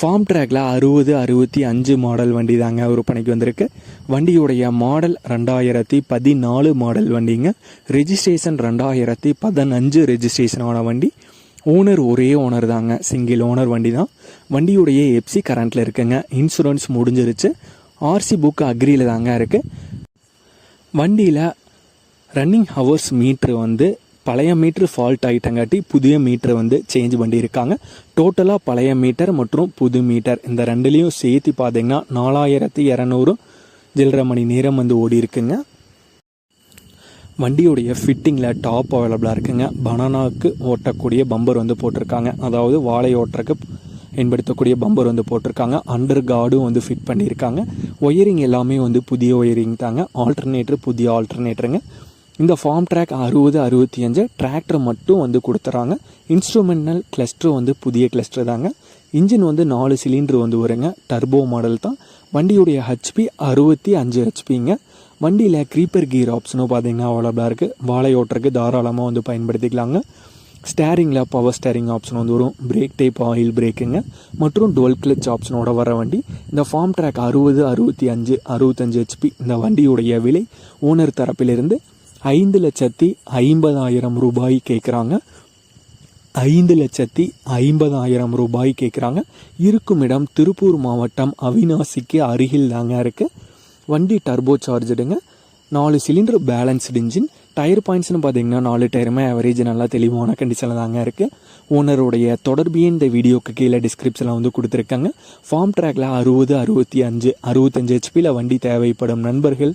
Form ட்ராக்ல அறுபது அறுபத்தி அஞ்சு மாடல் வண்டி தாங்க விற்பனைக்கு வந்திருக்கு. வண்டியுடைய மாடல் ரெண்டாயிரத்தி பதினாலு மாடல் வண்டிங்க. ரெஜிஸ்ட்ரேஷன் ரெண்டாயிரத்தி பதினஞ்சு ரெஜிஸ்ட்ரேஷனான வண்டி. ஓனர் ஒரே ஓனர் தாங்க. சிங்கிள் ஓனர் வண்டி தான் வண்டியுடைய எப்சி கரண்ட்டில் இருக்குங்க. இன்சூரன்ஸ் முடிஞ்சிருச்சு. ஆர்சி புக் அக்ரியில் தாங்க இருக்குது வண்டியில் ரன்னிங் ஹவர்ஸ் மீட்ரு வந்து பழைய மீட்ரு ஃபால்ட் ஆகிட்டங்காட்டி புதிய மீட்ரு வந்து சேஞ்ச் பண்ணியிருக்காங்க. டோட்டலாக பழைய மீட்டர் மற்றும் புது மீட்டர் இந்த ரெண்டுலேயும் சேர்த்து பார்த்தீங்கன்னா நாலாயிரத்தி இரநூறு ஜில்லரை மணி நேரம் வந்து ஓடி இருக்குங்க. வண்டியுடைய ஃபிட்டிங்கில் டாப் அவைலபிளாக இருக்குங்க. பனானாவுக்கு ஓட்டக்கூடிய பம்பர் வந்து போட்டிருக்காங்க. அதாவது வாழை ஓட்டுறக்கு பயன்படுத்தக்கூடிய பம்பர் வந்து போட்டிருக்காங்க. அண்டர் கார்டும் வந்து ஃபிட் பண்ணியிருக்காங்க. ஒயரிங் எல்லாமே வந்து புதிய ஒயரிங் தாங்க. ஆல்டர்னேட்டர் புதிய ஆல்டர்னேட்டருங்க இந்த ஃபார்ம் ட்ராக் அறுபது அறுபத்தி அஞ்சு டிராக்டர் மட்டும் வந்து கொடுத்துறாங்க. இன்ஸ்ட்ருமெண்டல் கிளஸ்டர் வந்து புதிய கிளஸ்டர் தாங்க. இன்ஜின் வந்து நாலு சிலிண்டர் வந்து வருங்க. டர்போ மாடல் தான். வண்டியுடைய ஹெச்பி அறுபத்தி அஞ்சு ஹெச்பிங்க வண்டியில் க்ரீப்பர் கீர் ஆப்ஷனும் பார்த்தீங்கன்னா அவைலபிளாக இருக்குது வாழை ஓட்டுறதுக்கு தாராளமாக வந்து பயன்படுத்திக்கலாங்க. ஸ்டேரிங்கில் பவர் ஸ்டேரிங் ஆப்ஷன் வந்து வரும். பிரேக் டைப் ஆயில் பிரேக்குங்க மற்றும் டுவெல் கிளச் ஆப்ஷனோட வர வண்டி. இந்த ஃபார்ம் ட்ராக் அறுபது அறுபத்தி அஞ்சு அறுபத்தஞ்சு ஹெச்பி இந்த வண்டியுடைய விலை ஓனர் தரப்பிலிருந்து ஐந்து லட்சத்தி ஐம்பதாயிரம் ரூபாய் கேட்குறாங்க ஐந்து லட்சத்தி ஐம்பதாயிரம் ரூபாய் கேட்குறாங்க இருக்கும் இடம் திருப்பூர் மாவட்டம் அவினாசிக்கு அருகில் தாங்க இருக்குது வண்டி டர்போ சார்ஜடுங்க நாலு சிலிண்டர் பேலன்ஸ்டு இன்ஜின் டயர் பாயிண்ட்ஸ்னு பார்த்தீங்கன்னா நாலு டயருமே ஆவரேஜ் நல்லா தெளிவான கண்டிஷனில் தாங்க இருக்குது ஓனருடைய தொடர்பு இந்த வீடியோக்கு கீழே டிஸ்கிரிப்ஷனில் வந்து கொடுத்துருக்காங்க. ஃபார்ம் ட்ராக்ல அறுபது அறுபத்தி அஞ்சு அறுபத்தஞ்சு ஹெச்பியில் வண்டி தேவைப்படும் நண்பர்கள்.